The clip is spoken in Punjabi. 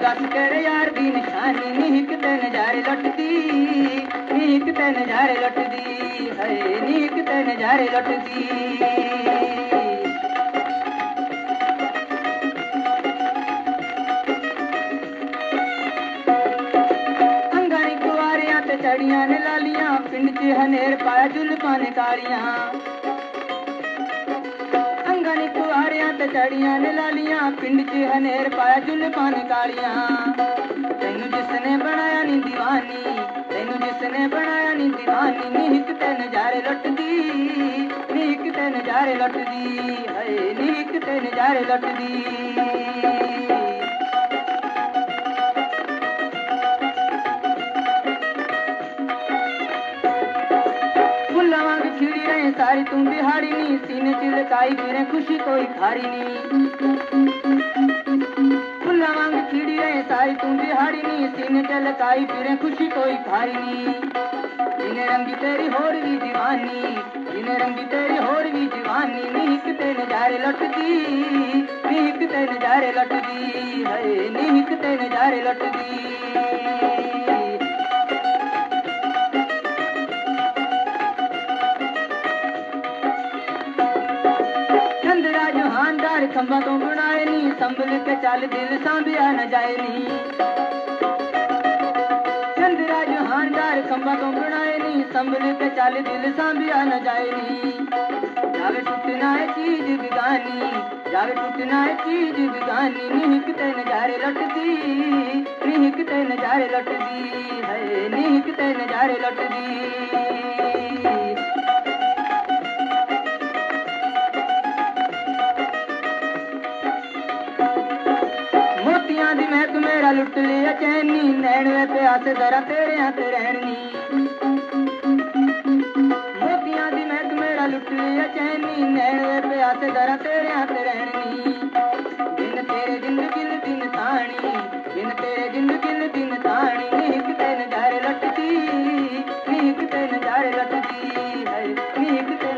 ਬਸ ਕਰ ਯਾਰ ਦੀ ਨਿਸ਼ਾਨੀ, ਨੀ ਇੱਕ ਤੇ ਨਜ਼ਾਰੇ ਲੁੱਟਦੀ, ਨੀ ਇੱਕ ਤੇ ਨਜ਼ਾਰੇ ਲੁੱਟਦੀ, ਹਏ, ਨੀ ਇੱਕ ਤੇ ਨਜ਼ਾਰੇ ਲੁੱਟਦੀ। ਚੜੀਆਂ ਨੇ ਲਾਲੀਆਂ, ਪਿੰਡ 'ਚ ਹਨੇਰ ਪਾਇਆ ਜੁਲਫਾਂ ਨੇ ਕਾਲੀਆਂ। ਤੇ ਚੜੀਆਂ ਨੇ ਲਾਲੀਆਂ ਪਿੰਡ 'ਚ ਹਨੇਰ ਪਾਇਆ ਜੁਲਫਾਂ ਨੇ ਕਾਲੀਆਂ। ਤੈਨੂੰ ਜਿਸ ਨੇ ਬਣਾਇਆ ਨੀ دیਵਾਨੀ ਤੈਨੂੰ ਜਿਸ ਨੇ ਬਣਾਇਆ ਨੀ دیਵਾਨੀ ਨੀ ਇੱਕ ਤੇ ਨਜ਼ਾਰੇ ਲੁੱਟਦੀ, ਨੀ ਇੱਕ ਤੇ ਨਜ਼ਾਰੇ ਲੁੱਟਦੀ, ਹਏ, ਨੀ ਇੱਕ ਤੇ ਨਜ਼ਾਰੇ ਲੁੱਟਦੀ। તારી તું બિહારીની સીને ચિલકાઈ કિરે ખુશી કોઈ ખારીની ફૂલા વાંગ ખીડી રે તારી તું બિહારીની સીને ચલકાઈ કિરે ખુશી કોઈ ખારીની જીને રંગી તેરી હોર ਵੀ દીવાની જીને રંગી તેરી હોર ਵੀ દીવાની નીક તે નજારે લટદી નીક તે નજારે લટદી હે નીક તે નજારે લટદી ਜਹਾਨਦਾਰ ਖੰਭਾਂ ਤੋਂ ਬਣਾਏ ਨੀ, ਸੰਭਲ ਕੇ ਚੱਲ ਦਿਲ ਸਾਂਭਿਆ ਨਾ ਜਾਏ ਨੀ। ਚੰਦਰਾ ਜਹਾਨਦਾਰ ਖੰਭਾਂ ਤੋਂ ਬਣਾਏ ਨੀ, ਸੰਭਲ ਕੇ ਚੱਲ ਦਿਲ ਸਾਂਭਿਆ ਨਾ ਜਾਏ ਨੀ। ਜਾਵੇ ਟੁੱਟਣਾ ਹੈ ਚੀਜ਼ ਬਿਗਾਨੀ ਜਾਵੇ ਟੁੱਟਣਾ ਹੈ ਚੀਜ਼ ਬਿਗਾਨੀ ਨੀ ਇੱਕ ਤੇ ਨਜ਼ਾਰੇ ਲੁੱਟਦੀ ਨੀ ਇੱਕ ਤੇ ਨਜ਼ਾਰੇ ਲੁੱਟਦੀ ਹੈ ਨੀ ਇੱਕ ਤੇ ਨਜ਼ਾਰੇ ਲੁੱਟਦੀ। ਮੇਰਾ ਲੁੱਟ ਲਿਆ ਚੈਨੀ, ਨੈਣ ਵੇ ਤੇ ਹੱਥ ਜ਼ਰਾ ਤੇਰੇ ਹੱਥ ਰਹਿਣੀ। ਮੋਤੀਆਂ ਦੀ ਮਹਿਕ ਮੇਰਾ ਲੁੱਟ ਲਿਆ ਚੈਨੀ, ਨੈਣ ਵੇ ਤੇ ਹੱਥ ਜ਼ਰਾ ਤੇਰੇ ਹੱਥ ਰਹਿਣੀ। ਬਿਨ ਤੇਰੇ ਜ਼ਿੰਦਗੀ ਲ ਦਿਨ ਤਾਣੀ ਬਿਨ ਤੇਰੇ ਜ਼ਿੰਦਗੀ ਲ ਦਿਨ ਤਾਣੀ ਨੀ ਕਿਤੇ ਨਜ਼ਾਰੇ ਲੱਟਦੀ ਨੀ ਕਿਤੇ ਨਜ਼ਾਰੇ ਲੱਟਦੀ ਹੈ ਨੀ ਕਿਤੇ